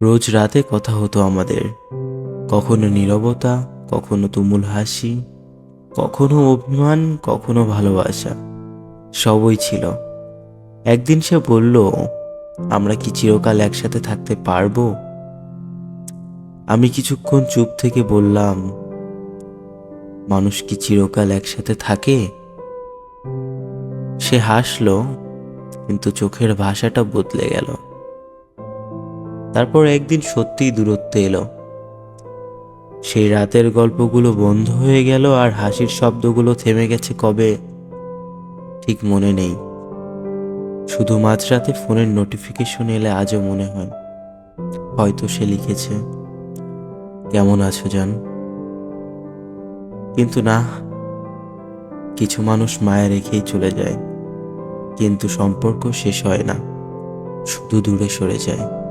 রোজ রাতে কথা হতো আমাদের। কখনো নীরবতা, কখনো তুমুল হাসি, কখনো অভিমান, কখনো ভালোবাসা, সবই ছিল। একদিন সে বলল, আমরা কি চিরকাল একসাথে থাকতে পারব? আমি কিছুক্ষণ চুপ থেকে বললাম, মানুষ কি চিরকাল একসাথে থাকে? সে হাসলো, কিন্তু চোখের ভাষাটা বদলে গেল। তারপর একদিন সত্যিই দূরত্বে এলো। সেই রাতের গল্পগুলো বন্ধ হয়ে গেল আর হাসির শব্দগুলো থেমে গেছে কবে ঠিক মনে নেই। শুধু মাঝরাতে ফোনের নোটিফিকেশন এলে আজও মনে হয়। হয়তো সে লিখেছে, কেমন আছো, জান? কিন্তু না, কিছু মানুষ মায়া রেখেই চলে যায়। কিন্তু সম্পর্ক শেষ হয় না, শুধু দূরে সরে যায়।